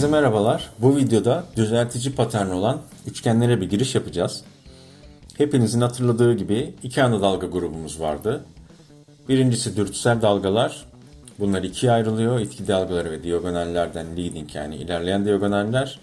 Herkese merhabalar. Bu videoda düzeltici paterni olan üçgenlere bir giriş yapacağız. Hepinizin hatırladığı gibi iki ana dalga grubumuz vardı. Birincisi dürtüsel dalgalar. Bunlar ikiye ayrılıyor. İtki dalgaları ve diagonallerden leading yani ilerleyen diagonaller.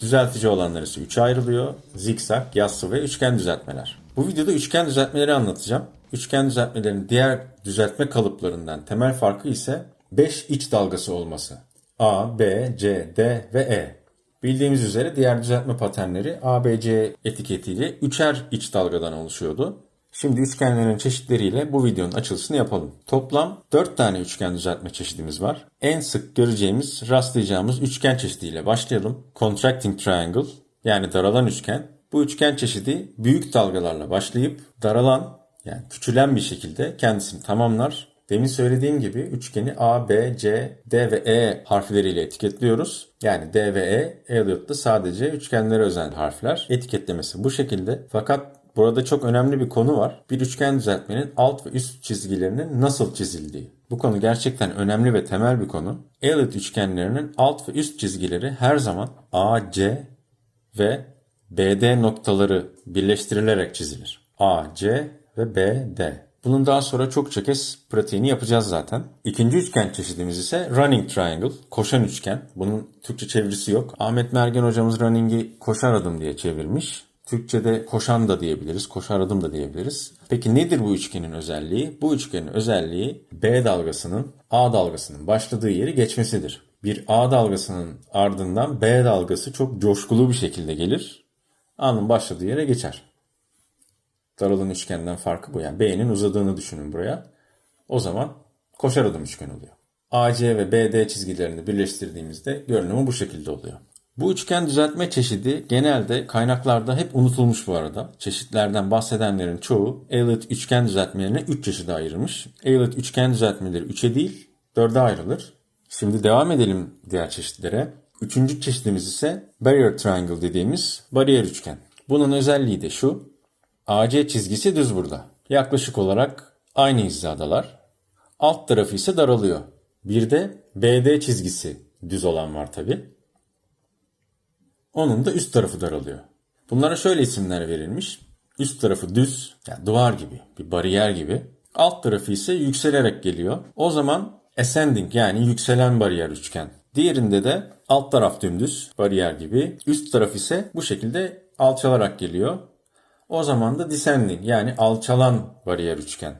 Düzeltici olanlar ise üçe ayrılıyor. Zikzak, yassı ve üçgen düzeltmeler. Bu videoda üçgen düzeltmeleri anlatacağım. Üçgen düzeltmelerin diğer düzeltme kalıplarından temel farkı ise 5 iç dalgası olması. A, B, C, D ve E. Bildiğimiz üzere diğer düzeltme paternleri A, B, C etiketiyle üçer iç dalgadan oluşuyordu. Şimdi üçgenlerin çeşitleriyle bu videonun açılışını yapalım. Toplam 4 tane üçgen düzeltme çeşidimiz var. En sık göreceğimiz, rastlayacağımız üçgen çeşidiyle başlayalım. Contracting triangle yani daralan üçgen. Bu üçgen çeşidi büyük dalgalarla başlayıp daralan yani küçülen bir şekilde kendisini tamamlar Demin söylediğim gibi üçgeni A, B, C, D ve E harfleriyle etiketliyoruz. Yani D ve E, Elliot'ta sadece üçgenlere özel harfler. Etiketlemesi bu şekilde. Fakat burada çok önemli bir konu var. Bir üçgen düzeltmenin alt ve üst çizgilerinin nasıl çizildiği. Bu konu gerçekten önemli ve temel bir konu. Elliot üçgenlerinin alt ve üst çizgileri her zaman A, C ve BD noktaları birleştirilerek çizilir. A, C ve B, D. Bunun daha sonra çokça kez pratiğini yapacağız zaten. İkinci üçgen çeşidimiz ise running triangle, koşan üçgen. Bunun Türkçe çevirisi yok. Ahmet Mergen hocamız running'i koşar adım diye çevirmiş. Türkçe'de koşan da diyebiliriz, koşar adım da diyebiliriz. Peki nedir bu üçgenin özelliği? Bu üçgenin özelliği B dalgasının A dalgasının başladığı yeri geçmesidir. Bir A dalgasının ardından B dalgası çok coşkulu bir şekilde gelir. A'nın başladığı yere geçer. Daralan üçgenden farkı bu. Yani B'nin uzadığını düşünün buraya. O zaman koşar adım üçgen oluyor. AC ve BD çizgilerini birleştirdiğimizde görünümü bu şekilde oluyor. Bu üçgen düzeltme çeşidi genelde kaynaklarda hep unutulmuş bu arada. Çeşitlerden bahsedenlerin çoğu Elliot üçgen düzeltmelerine 3 çeşide ayırmış. Elliot üçgen düzeltmeleri 3'e değil 4'e ayrılır. Şimdi devam edelim diğer çeşitlere. Üçüncü çeşidimiz ise barrier triangle dediğimiz bariyer üçgen. Bunun özelliği de şu. AC çizgisi düz burada. Yaklaşık olarak aynı hizadalar. Alt tarafı ise daralıyor. Bir de BD çizgisi düz olan var tabi. Onun da üst tarafı daralıyor. Bunlara şöyle isimler verilmiş. Üst tarafı düz, yani duvar gibi, bir bariyer gibi. Alt tarafı ise yükselerek geliyor. O zaman ascending yani yükselen bariyer üçgen. Diğerinde de alt taraf dümdüz, bariyer gibi. Üst taraf ise bu şekilde alçalarak geliyor. O zaman da descending yani alçalan bariyer üçgen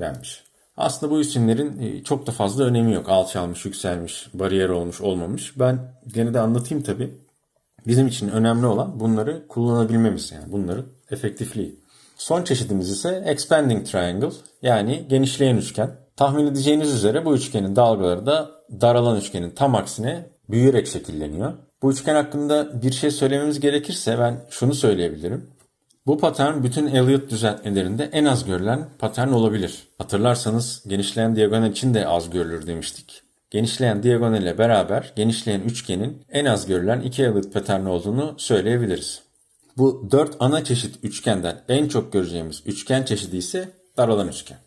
denmiş. Aslında bu isimlerin e, çok da fazla önemi yok. Alçalmış, yükselmiş, bariyer olmuş, olmamış. Ben gene de anlatayım tabi. Bizim için önemli olan bunları kullanabilmemiz yani bunların efektifliği. Son çeşidimiz ise expanding triangle yani genişleyen üçgen. Tahmin edeceğiniz üzere bu üçgenin dalgaları da daralan üçgenin tam aksine büyüyerek şekilleniyor. Bu üçgen hakkında bir şey söylememiz gerekirse ben şunu söyleyebilirim. Bu patern bütün Elliott düzeltmelerinde en az görülen patern olabilir. Hatırlarsanız genişleyen diagonal için de az görülür demiştik. Genişleyen diagonal ile beraber genişleyen üçgenin en az görülen iki Elliott paterni olduğunu söyleyebiliriz. Bu dört ana çeşit üçgenden en çok göreceğimiz üçgen çeşidi ise daralan üçgen.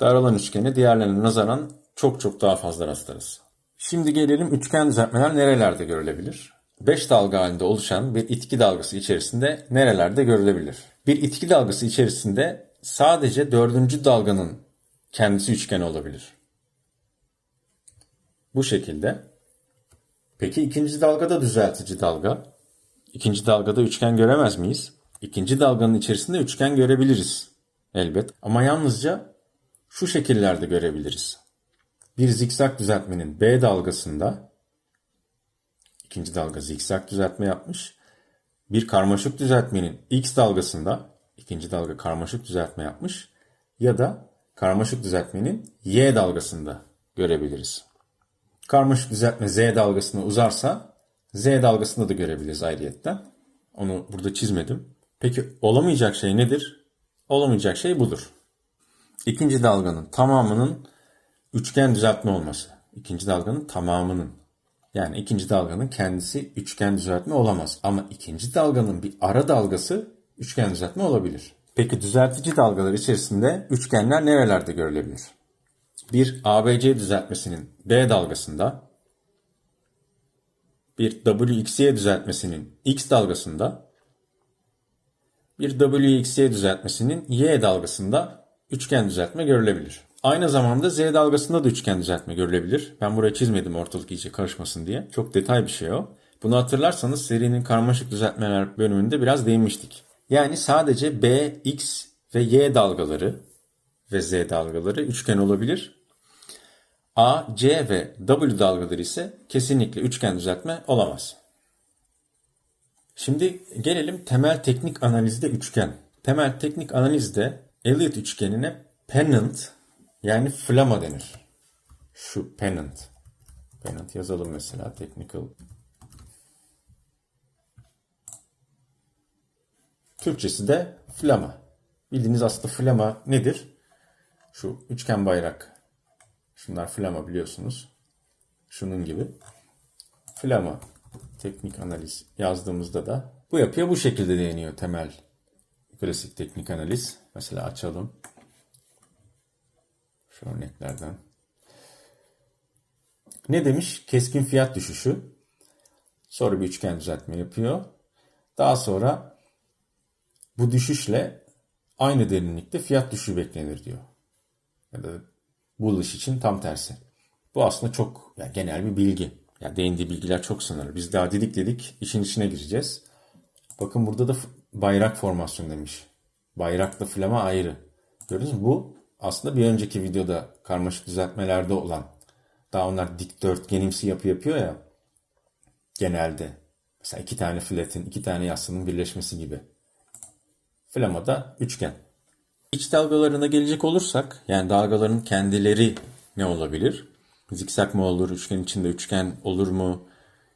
Daralan üçgeni diğerlerine nazaran çok çok daha fazla rastlarız. Şimdi gelelim üçgen düzeltmeler nerelerde görülebilir? 5 dalga halinde oluşan bir itki dalgası içerisinde nerelerde görülebilir? Bir itki dalgası içerisinde sadece dördüncü dalganın kendisi üçgen olabilir. Bu şekilde. Peki ikinci dalgada düzeltici dalga? İkinci dalgada üçgen göremez miyiz? İkinci dalganın içerisinde üçgen görebiliriz. Elbet. Ama yalnızca şu şekillerde görebiliriz. Bir zikzak düzeltmenin B dalgasında ikinci dalga zikzak düzeltme yapmış. Bir karmaşık düzeltmenin X dalgasında ikinci dalga karmaşık düzeltme yapmış ya da karmaşık düzeltmenin Y dalgasında görebiliriz. Karmaşık düzeltme Z dalgasına uzarsa Z dalgasında da görebiliriz ayrıyetten. Onu burada çizmedim. Peki olamayacak şey nedir? Olamayacak şey budur. İkinci dalganın tamamının üçgen düzeltme olması. İkinci dalganın tamamının yani ikinci dalganın kendisi üçgen düzeltme olamaz. Ama ikinci dalganın bir ara dalgası üçgen düzeltme olabilir. Peki düzeltici dalgalar içerisinde üçgenler nerelerde görülebilir? Bir ABC düzeltmesinin B dalgasında, bir WXY düzeltmesinin X dalgasında bir WXY düzeltmesinin Y dalgasında üçgen düzeltme görülebilir. Aynı zamanda Z dalgasında da üçgen düzeltme görülebilir. Ben buraya çizmedim ortalık iyice karışmasın diye. Çok detay bir şey o. Bunu hatırlarsanız serinin karmaşık düzeltmeler bölümünde biraz değinmiştik. Yani sadece B, X ve Y dalgaları ve Z dalgaları üçgen olabilir. A, C ve W dalgaları ise kesinlikle üçgen düzeltme olamaz. Şimdi gelelim temel teknik analizde üçgen. Temel teknik analizde Elliot üçgenine pennant yani flama denir. Şu pennant. Pennant yazalım mesela technical. Türkçesi de flama. Bildiğiniz aslında flama nedir? Şu üçgen bayrak. Şunlar flama biliyorsunuz. Şunun gibi. Flama teknik analiz yazdığımızda da bu yapıya bu şekilde değiniyor temel klasik teknik analiz. Mesela açalım. Örneklerden. Ne demiş? Keskin fiyat düşüşü. Sonra bir üçgen düzeltme yapıyor. Daha sonra bu düşüşle aynı derinlikte fiyat düşüşü beklenir diyor. Ya da bullish için tam tersi. Bu aslında çok yani genel bir bilgi. Yani değindiği bilgiler çok sınırlı. Biz daha dedik dedik işin içine gireceğiz. Bakın burada da bayrak formasyon demiş. Bayrakla flama ayrı. Gördünüz mü? Bu aslında bir önceki videoda karmaşık düzeltmelerde olan daha onlar dikdörtgenimsi yapı yapıyor ya genelde. Mesela iki tane flatin, iki tane yassının birleşmesi gibi. Flama da üçgen. İç dalgalarına gelecek olursak yani dalgaların kendileri ne olabilir? Zikzak mı olur? Üçgen içinde üçgen olur mu?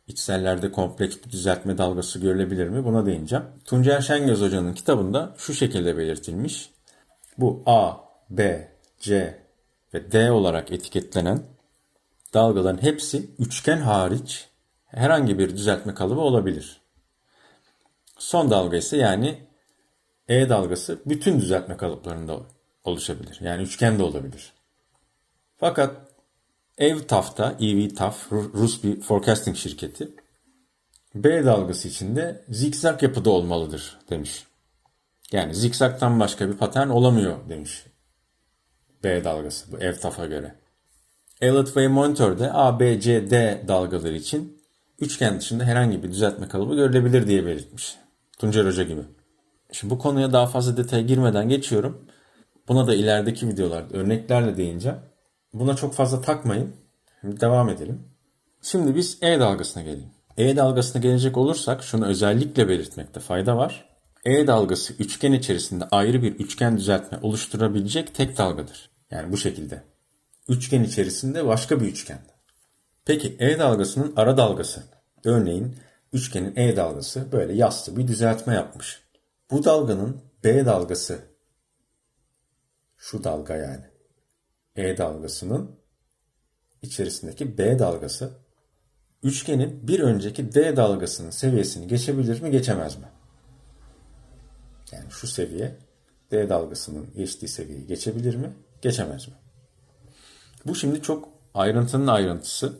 İçsellerde kompleks bir düzeltme dalgası görülebilir mi? Buna değineceğim. Tuncer Şengöz Hoca'nın kitabında şu şekilde belirtilmiş. Bu A, B, C ve D olarak etiketlenen dalgaların hepsi üçgen hariç herhangi bir düzeltme kalıbı olabilir. Son dalga ise yani E dalgası bütün düzeltme kalıplarında oluşabilir. Yani üçgen de olabilir. Fakat EVTAF'ta, EVTAF, Rus bir forecasting şirketi B dalgası içinde zikzak yapıda olmalıdır demiş. Yani zikzaktan başka bir patern olamıyor demiş B dalgası bu EVTAF'a göre. Elliott Wave Monitor'da A, B, C, D dalgaları için üçgen dışında herhangi bir düzeltme kalıbı görülebilir diye belirtmiş. Tuncer Hoca gibi. Şimdi bu konuya daha fazla detaya girmeden geçiyorum. Buna da ilerideki videolarda örneklerle değineceğim. Buna çok fazla takmayın. Devam edelim. Şimdi biz E dalgasına gelelim. E dalgasına gelecek olursak şunu özellikle belirtmekte fayda var. E dalgası üçgen içerisinde ayrı bir üçgen düzeltme oluşturabilecek tek dalgadır. Yani bu şekilde. Üçgen içerisinde başka bir üçgen. Peki E dalgasının ara dalgası. Örneğin üçgenin E dalgası böyle yassı bir düzeltme yapmış. Bu dalganın B dalgası şu dalga yani. E dalgasının içerisindeki B dalgası üçgenin bir önceki D dalgasının seviyesini geçebilir mi geçemez mi? Yani şu seviye D dalgasının geçtiği seviyeyi geçebilir mi geçemez mi? Bu şimdi çok ayrıntının ayrıntısı.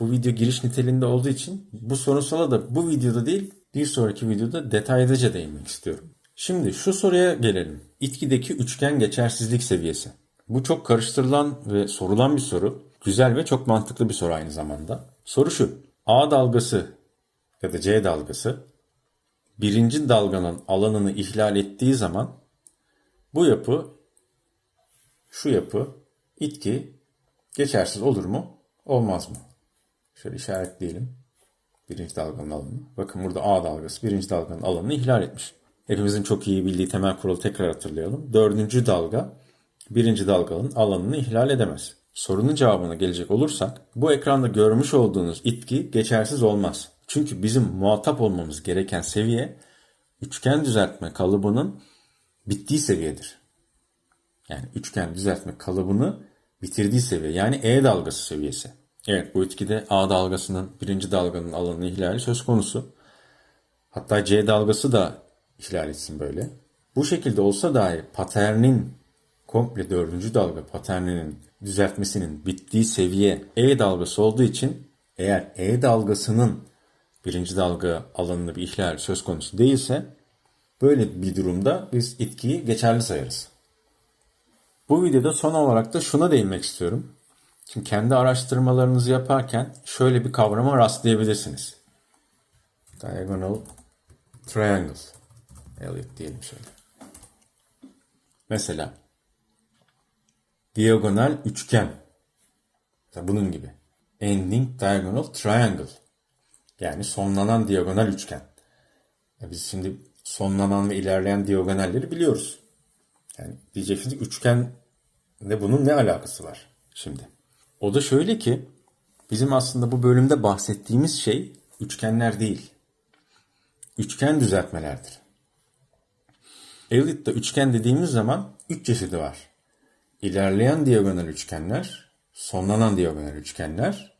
Bu video giriş niteliğinde olduğu için bu sorunsala da bu videoda değil bir sonraki videoda detaylıca değinmek istiyorum. Şimdi şu soruya gelelim. İtkideki üçgen geçersizlik seviyesi. Bu çok karıştırılan ve sorulan bir soru. Güzel ve çok mantıklı bir soru aynı zamanda. Soru şu. A dalgası ya da C dalgası birinci dalganın alanını ihlal ettiği zaman bu yapı şu yapı itki geçersiz olur mu? Olmaz mı? Şöyle işaretleyelim. Birinci dalganın alanını. Bakın burada A dalgası birinci dalganın alanını ihlal etmiş. Hepimizin çok iyi bildiği temel kuralı tekrar hatırlayalım. Dördüncü dalga birinci dalganın alanını ihlal edemez. Sorunun cevabına gelecek olursak bu ekranda görmüş olduğunuz itki geçersiz olmaz. Çünkü bizim muhatap olmamız gereken seviye üçgen düzeltme kalıbının bittiği seviyedir. Yani üçgen düzeltme kalıbını bitirdiği seviye yani E dalgası seviyesi. Evet bu etkide A dalgasının birinci dalganın alanını ihlali söz konusu. Hatta C dalgası da ihlal etsin böyle. Bu şekilde olsa dahi paternin komple dördüncü dalga paterninin düzeltmesinin bittiği seviye E dalgası olduğu için Eğer E dalgasının birinci dalga alanında bir ihlal söz konusu değilse böyle bir durumda biz itkiyi geçerli sayarız. Bu videoda son olarak da şuna değinmek istiyorum. Şimdi kendi araştırmalarınızı yaparken şöyle bir kavrama rastlayabilirsiniz. Diagonal triangle. Elliot diyelim şöyle. Mesela diagonal üçgen. Mesela bunun gibi. Ending diagonal triangle. Yani sonlanan diagonal üçgen. Ya biz şimdi sonlanan ve ilerleyen diagonalleri biliyoruz. Yani diyeceksiniz üçgen de bunun ne alakası var şimdi? O da şöyle ki bizim aslında bu bölümde bahsettiğimiz şey üçgenler değil. Üçgen düzeltmelerdir. Euclid'de üçgen dediğimiz zaman üç çeşidi var. İlerleyen diagonal üçgenler, sonlanan diagonal üçgenler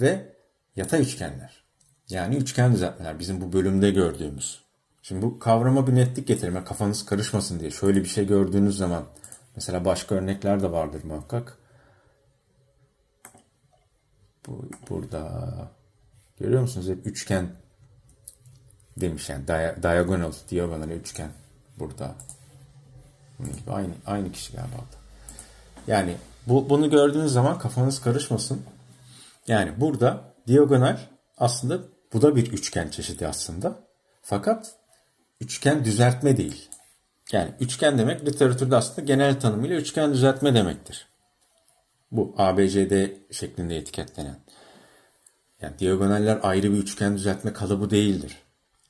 ve yatay üçgenler. Yani üçgen düzeltmeler bizim bu bölümde gördüğümüz. Şimdi bu kavrama bir netlik getirme kafanız karışmasın diye şöyle bir şey gördüğünüz zaman mesela başka örnekler de vardır muhakkak. Bu, burada görüyor musunuz hep üçgen demiş yani dia- diagonal, diagonal üçgen burada. Bunun gibi aynı aynı kişi galiba. Yani bu, bunu gördüğünüz zaman kafanız karışmasın. Yani burada diagonal aslında bu da bir üçgen çeşidi aslında. Fakat üçgen düzeltme değil. Yani üçgen demek literatürde aslında genel tanımıyla üçgen düzeltme demektir. Bu ABCD şeklinde etiketlenen. Yani diagonaller ayrı bir üçgen düzeltme kalıbı değildir.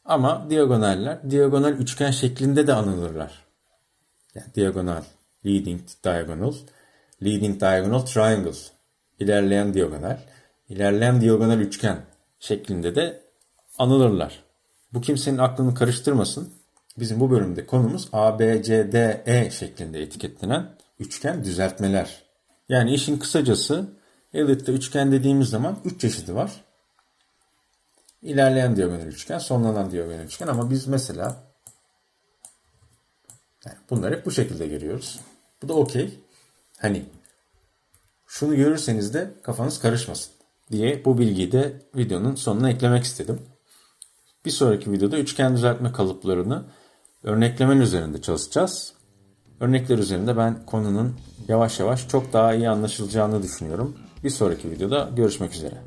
Ama diagonaller diagonal üçgen şeklinde de anılırlar. Yani diagonal, leading diagonal, leading diagonal triangle, ilerleyen diagonal, ilerleyen diagonal üçgen şeklinde de anılırlar. Bu kimsenin aklını karıştırmasın. Bizim bu bölümde konumuz ABCDE şeklinde etiketlenen üçgen düzeltmeler. Yani işin kısacası Elliot'ta üçgen dediğimiz zaman üç çeşidi var. İlerleyen diagonal üçgen, sonlanan diagonal üçgen ama biz mesela yani bunları hep bu şekilde görüyoruz. Bu da okey. Hani şunu görürseniz de kafanız karışmasın diye bu bilgiyi de videonun sonuna eklemek istedim. Bir sonraki videoda üçgen düzeltme kalıplarını örneklemen üzerinde çalışacağız. Örnekler üzerinde ben konunun yavaş yavaş çok daha iyi anlaşılacağını düşünüyorum. Bir sonraki videoda görüşmek üzere.